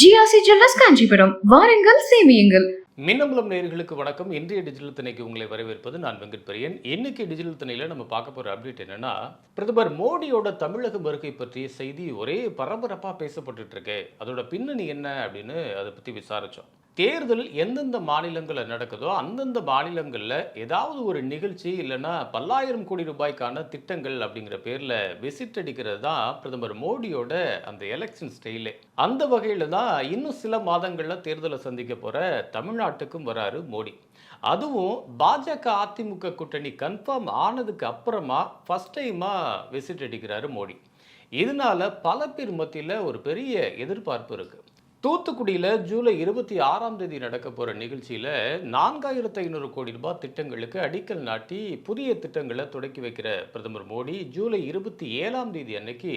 GRC jewellers Kanchipuram. வாருங்கள் சேமியுங்கள். மின்னம்பலம் நேர்களுக்கு வணக்கம். இன்றைய டிஜிட்டல் திணைக்கு உங்களை வரவேற்பது நான் வெங்கட் பிரியன். இன்னைக்கு டிஜிட்டல் திணையில நம்ம பார்க்க போற அப்டேட் என்னன்னா பிரதமர் மோடியோட தமிழக வருகை பற்றிய செய்தி ஒரே பரபரப்பா பேசப்பட்டுட்டு இருக்கு. அதோட பின்னணி என்ன அப்படின்னு அதை பத்தி விசாரிச்சோம். தேர்தல் எந்தெந்த மாநிலங்களில் நடக்குதோ அந்தந்த மாநிலங்களில் ஏதாவது ஒரு நிகழ்ச்சி இல்லைன்னா பல்லாயிரம் கோடி ரூபாய்க்கான திட்டங்கள் அப்படிங்கிற பேரில் விசிட் அடிக்கிறது தான் பிரதமர் மோடியோட அந்த எலெக்ஷன் ஸ்டைலே அந்த வகையில் தான் இன்னும் சில மாதங்களில் தேர்தலை சந்திக்க போகிற தமிழ்நாட்டுக்கும் வராரு மோடி. அதுவும் பாஜக அதிமுக கூட்டணி கன்ஃபார்ம் ஆனதுக்கு அப்புறமா ஃபர்ஸ்ட் டைமாக விசிட் அடிக்கிறாரு மோடி. இதனால பல பேர் மத்தியில் ஒரு பெரிய எதிர்பார்ப்பு இருக்குது தூத்துக்குடியில் ஜூலை இருபத்தி ஆறாம் தேதி நடக்க போகிற நிகழ்ச்சியில் நான்காயிரத்து ஐநூறு கோடி ரூபாய் திட்டங்களுக்கு அடிக்கல் நாட்டி புதிய திட்டங்களை தொடக்கி வைக்கிற பிரதமர் மோடி ஜூலை இருபத்தி ஏழாம் தேதி அன்னைக்கு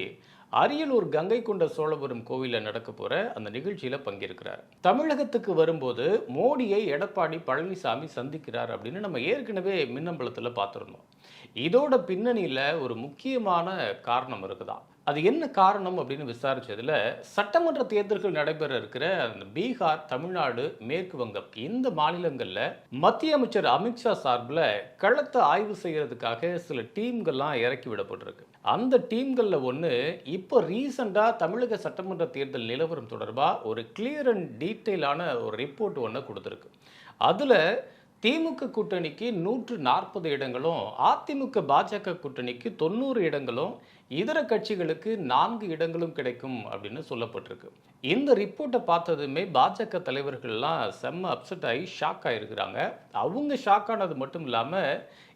அரியலூர் கங்கை கொண்ட சோழபுரம் கோவிலில் நடக்க போகிற அந்த நிகழ்ச்சியில் பங்கேற்கிறார். தமிழகத்துக்கு வரும்போது மோடியை எடப்பாடி பழனிசாமி சந்திக்கிறார் அப்படின்னு நம்ம ஏற்கனவே மின்னம்பலத்தில் பார்த்துருந்தோம். இதோட பின்னணியில் ஒரு முக்கியமான காரணம் இருக்குதான். அது என்ன காரணம் அப்படின்னு விசாரித்ததில் சட்டமன்ற தேர்தல்கள் நடைபெற இருக்கிற அந்த பீகார் தமிழ்நாடு மேற்கு வங்கம் இந்த மாநிலங்களில் மத்திய அமைச்சர் அமித்ஷா சார்பில் களத்தை ஆய்வு செய்கிறதுக்காக சில டீம்கள்லாம் இறக்கி விடப்பட்டிருக்கு. அந்த டீம்களில் ஒன்று இப்போ ரீசெண்டாக தமிழக சட்டமன்ற தேர்தல் நிலவரம் தொடர்பாக ஒரு கிளியர் அண்ட் டீட்டெயிலான ஒரு ரிப்போர்ட் ஒன்று கொடுத்துருக்கு. அதில் திமுக கூட்டணிக்கு நூற்று நாற்பது இடங்களும் அதிமுக பாஜக கூட்டணிக்கு தொண்ணூறு இடங்களும் இதர கட்சிகளுக்கு நான்கு இடங்களும் கிடைக்கும் அப்படின்னு சொல்லப்பட்டிருக்கு. இந்த ரிப்போர்ட்டை பார்த்ததுமே பாஜக தலைவர்கள்லாம் செம்ம அப்செட் ஆகி ஷாக் ஆகிருக்கிறாங்க அவங்க ஷாக் ஆனது மட்டும் இல்லாமல்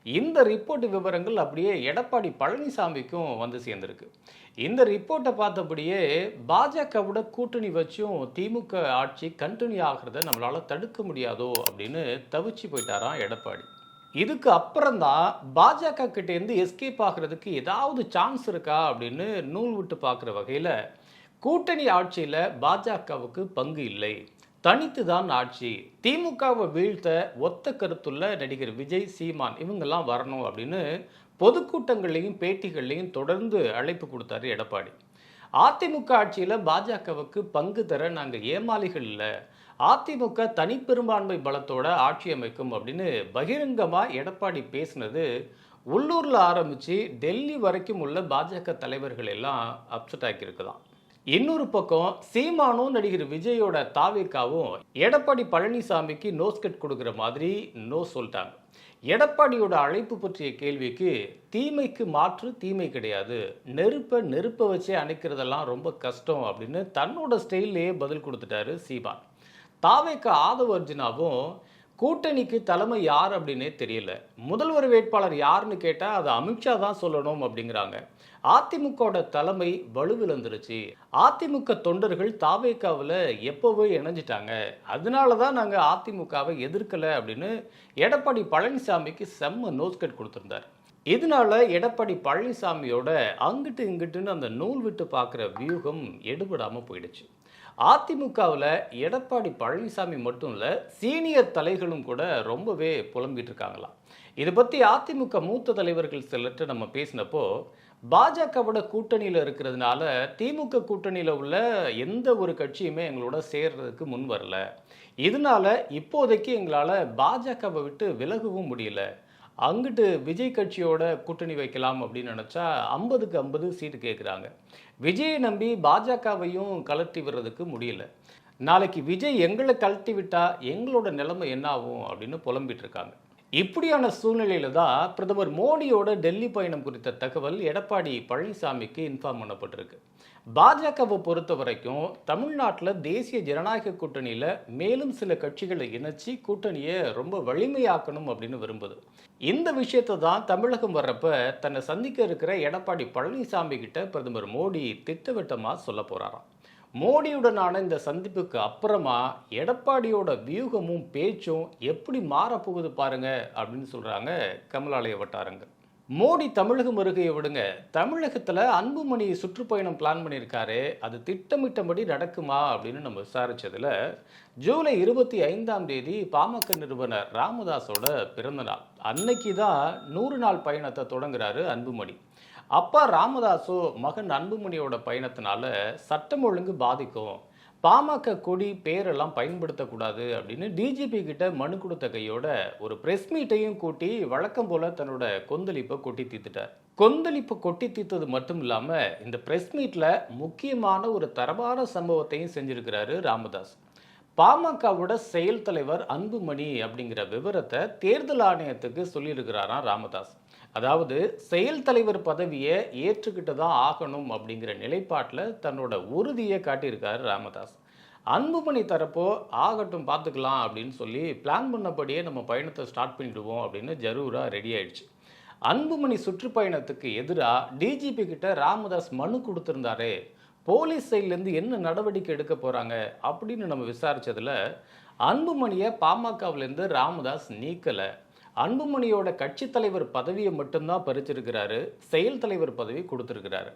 இந்த ரிப்போர்ட் விவரங்கள் அப்படியே எடப்பாடி பழனிசாமிக்கும் வந்து சேர்ந்திருக்கு. இந்த ரிப்போர்ட்டை பார்த்தபடியே பாஜகவோட கூட்டணி வச்சும் திமுக ஆட்சி கண்டினியூ ஆகிறத நம்மளால் தடுக்க முடியாதோ அப்படின்னு தவிச்சு போயிட்டாராம் எடப்பாடி. இதுக்கு அப்புறம்தான் பாஜக கிட்டேருந்து எஸ்கேப் ஆகிறதுக்கு ஏதாவது சான்ஸ் இருக்கா அப்படின்னு நூல் விட்டு பார்க்குற வகையில் கூட்டணி ஆட்சியில் பாஜகவுக்கு பங்கு இல்லை. தனித்து தான் ஆட்சி. திமுகவை வீழ்த்த ஒத்த கருத்துள்ள நடிகர் விஜய் சீமான் இவங்கெல்லாம் வரணும் அப்படின்னு பொதுக்கூட்டங்கள்லையும் பேட்டிகள்லையும் தொடர்ந்து அழைப்பு கொடுத்தாரு எடப்பாடி. அதிமுக ஆட்சியில் பாஜகவுக்கு பங்கு தர நாங்கள் ஏமாளிகள் இல்லை. அதிமுக தனிப்பெரும்பான்மை பலத்தோட ஆட்சி அமைக்கும் அப்படின்னு பகிரங்கமாக எடப்பாடி பேசினது உள்ளூரில் ஆரம்பித்து டெல்லி வரைக்கும் உள்ள பாஜக தலைவர்கள் எல்லாம் அப்செட் ஆக்கியிருக்குதான். இன்னொரு பக்கம் சீமானும் நடிகர் விஜயோட தாவேக்காவும் எடப்பாடி பழனிசாமிக்கு நோஸ்கட் கொடுக்குற மாதிரி நோ சொல்லிட்டாங்க. எடப்பாடியோட அழைப்பு பற்றிய கேள்விக்கு தீமைக்கு மாற்று தீமை கிடையாது. நெருப்பை நெருப்பை வச்சே அணைக்கிறதெல்லாம் ரொம்ப கஷ்டம் அப்படின்னு தன்னோட ஸ்டைல்லையே பதில் கொடுத்துட்டாரு சீமான். தாவேக்க ஆதவ அர்ஜுனாவும் கூட்டணிக்கு தலைமை யார் அப்படின்னே தெரியல. முதல்வர் வேட்பாளர் யாருன்னு கேட்டால் அது அமித்ஷா தான் சொல்லணும் அப்படிங்கிறாங்க. அதிமுகவோட தலைமை வலுவிழந்துருச்சு. அதிமுக தொண்டர்கள் தாவேக்காவில் எப்போவே இணைஞ்சிட்டாங்க. அதனால தான் நாங்கள் அதிமுகவை எதிர்க்கலை அப்படின்னு எடப்பாடி பழனிசாமிக்கு செம்ம நோஸ்கட் கொடுத்துருந்தார். இதனால எடப்பாடி பழனிசாமியோட அங்கிட்டு இங்கிட்டுன்னு அந்த நூல் விட்டு பார்க்குற வியூகம் எடுபடாமல் போயிடுச்சு. அதிமுகவில் எடப்பாடி பழனிசாமி மட்டும் இல்லை சீனியர் தலைகளும் கூட ரொம்பவே புலம்பிகிட்டு இருக்காங்களாம். இதை பற்றி அதிமுக மூத்த தலைவர்கள் சிலர்கிட்ட நம்ம பேசினப்போ பாஜகவோட கூட்டணியில் இருக்கிறதுனால திமுக கூட்டணியில் உள்ள எந்த ஒரு கட்சியுமே எங்களோட சேர்றதுக்கு முன் வரல. இதனால இப்போதைக்கு எங்களால் பாஜகவை விட்டு விலகவும் முடியல. அங்கிட்டு விஜய் கட்சியோட கூட்டணி வைக்கலாம் அப்படின்னு நினச்சா ஐம்பதுக்கு ஐம்பது சீட்டு கேட்குறாங்க விஜயை நம்பி பாஜகவையும் கலட்டி விடுறதுக்கு முடியல. நாளைக்கு விஜய் எங்களை கழட்டி விட்டால் எங்களோட நிலைமை என்ன ஆகும் அப்படின்னு புலம்பிட்டு இருக்காங்க. இப்படியான சூழ்நிலையில தான் பிரதமர் மோடியோட டெல்லி பயணம் குறித்த தகவல் எடப்பாடி பழனிசாமிக்கு இன்ஃபார்ம் பண்ணப்பட்டிருக்கு. பாஜகவை பொறுத்த வரைக்கும் தமிழ்நாட்டில் தேசிய ஜனநாயக கூட்டணியில் மேலும் சில கட்சிகளை இணைச்சி கூட்டணியை ரொம்ப வலிமையாக்கணும் அப்படின்னு விரும்புது. இந்த விஷயத்தை தான் தமிழகம் வர்றப்ப தன்னை சந்திக்க இருக்கிற எடப்பாடி பழனிசாமி கிட்ட பிரதமர் மோடி திட்டவட்டமாக சொல்ல போகிறாராம் மோடியுடனான இந்த சந்திப்புக்கு அப்புறமா எடப்பாடியோட வியூகமும் பேச்சும் எப்படி மாறப்போகுது பாருங்க அப்படின்னு சொல்றாங்க கமலாலய வட்டாரங்கள். மோடி தமிழகம் வருகையை விடுங்க. தமிழகத்தில் அன்புமணி சுற்றுப்பயணம் பிளான் பண்ணியிருக்காரு. அது திட்டமிட்டபடி நடக்குமா அப்படின்னு நம்ம விசாரித்ததில் ஜூலை இருபத்தி ஐந்தாம் தேதி பாமக நிறுவனர் ராமதாஸோட பிறந்த நாள். அன்னைக்கு தான் நூறு நாள் பயணத்தை தொடங்குறாரு அன்புமணி. அப்பா ராமதாஸோ மகன் அன்புமணியோட பயணத்தினால சட்டம் ஒழுங்கு பாதிக்கும். பாமக கொடி பேரெல்லாம் பயன்படுத்தக்கூடாது அப்படின்னு டிஜிபி கிட்ட மனு கொடுத்த கையோட ஒரு பிரஸ் மீட்டையும் கூட்டி வழக்கம் போல தன்னோட கொந்தளிப்பை கொட்டி தீர்த்துட்டார். கொந்தளிப்பு கொட்டி தீர்த்தது மட்டும் இல்லாமல் இந்த பிரஸ் மீட்ல முக்கியமான ஒரு தரமான சம்பவத்தையும் செஞ்சிருக்கிறாரு ராமதாஸ் பாமகவோட செயல் தலைவர் அன்புமணி அப்படிங்கிற விவரத்தை தேர்தல் ஆணையத்துக்கு சொல்லியிருக்கிறாராம் ராமதாஸ் அதாவது செயல் தலைவர் பதவியை ஏற்றுக்கிட்டு தான் ஆகணும் அப்படிங்கிற நிலைப்பாட்டில் தன்னோட உறுதியை காட்டியிருக்காரு ராமதாஸ். அன்புமணி தரப்போ ஆகட்டும் பார்த்துக்கலாம் அப்படின்னு சொல்லி பிளான் பண்ணபடியே நம்ம பயணத்தை ஸ்டார்ட் பண்ணிடுவோம் அப்படின்னு ஜரூராக ரெடி ஆயிடுச்சு. அன்புமணி சுற்றுப்பயணத்துக்கு எதிராக டிஜிபி கிட்ட ராமதாஸ் மனு கொடுத்துருந்தாரே போலீஸ் சைட்லேருந்து என்ன நடவடிக்கை எடுக்க போகிறாங்க அப்படின்னு நம்ம விசாரித்ததில் அன்புமணியை பாமகவுலேருந்து ராமதாஸ் நீக்கலை. அன்புமணியோட கட்சி தலைவர் பதவியை மட்டும்தான் பறிச்சிருக்கிறாரு செயல் தலைவர் பதவி கொடுத்துருக்கிறாரு.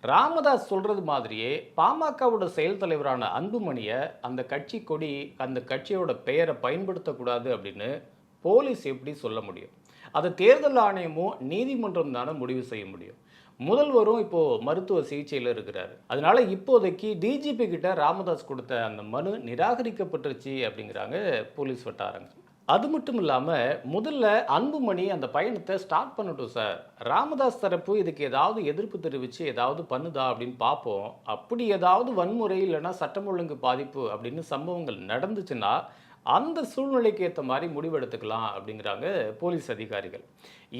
ராமதாஸ் சொல்றது மாதிரியே பாமகவோட செயல் தலைவரான அன்புமணியை அந்த கட்சி கொடி அந்த கட்சியோட பெயரை பயன்படுத்தக்கூடாது அப்படின்னு போலீஸ் எப்படி சொல்ல முடியும்? அதை தேர்தல் ஆணையமும் நீதிமன்றம் தானே முடிவு செய்ய முடியும். முதல்வரும் இப்போ மருத்துவ சிகிச்சையில் இருக்கிறாரு. அதனால இப்போதைக்கு டிஜிபி கிட்ட ராமதாஸ் கொடுத்த அந்த மனு நிராகரிக்கப்பட்டுருச்சு அப்படிங்கிறாங்க போலீஸ் வட்டாரங்கள். அது மட்டும் இல்லாமல் முதல்ல அன்புமணி அந்த பயணத்தை ஸ்டார்ட் பண்ணட்டும் சார் ராமதாஸ் தரப்பு இதுக்கு ஏதாவது எதிர்ப்பு தெரிவித்து ஏதாவது பண்ணுதா அப்படின்னு பார்ப்போம் அப்படி ஏதாவது வன்முறை இல்லைன்னா சட்டம் ஒழுங்கு பாதிப்பு அப்படின்னு சம்பவங்கள் நடந்துச்சுன்னா அந்த சூழ்நிலைக்கு ஏற்ற மாதிரி முடிவெடுத்துக்கலாம் அப்படிங்கிறாங்க போலீஸ் அதிகாரிகள்.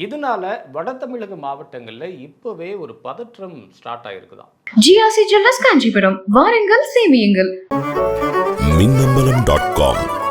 இதனால வட தமிழக மாவட்டங்களில் இப்போவே ஒரு பதற்றம் ஸ்டார்ட் ஆகிருக்குதாம் ஜிஆர்சி ஜுவல்லர்ஸ் காஞ்சிபுரம். வாருங்கள் சேமியுங்கள். Minnambalam dot com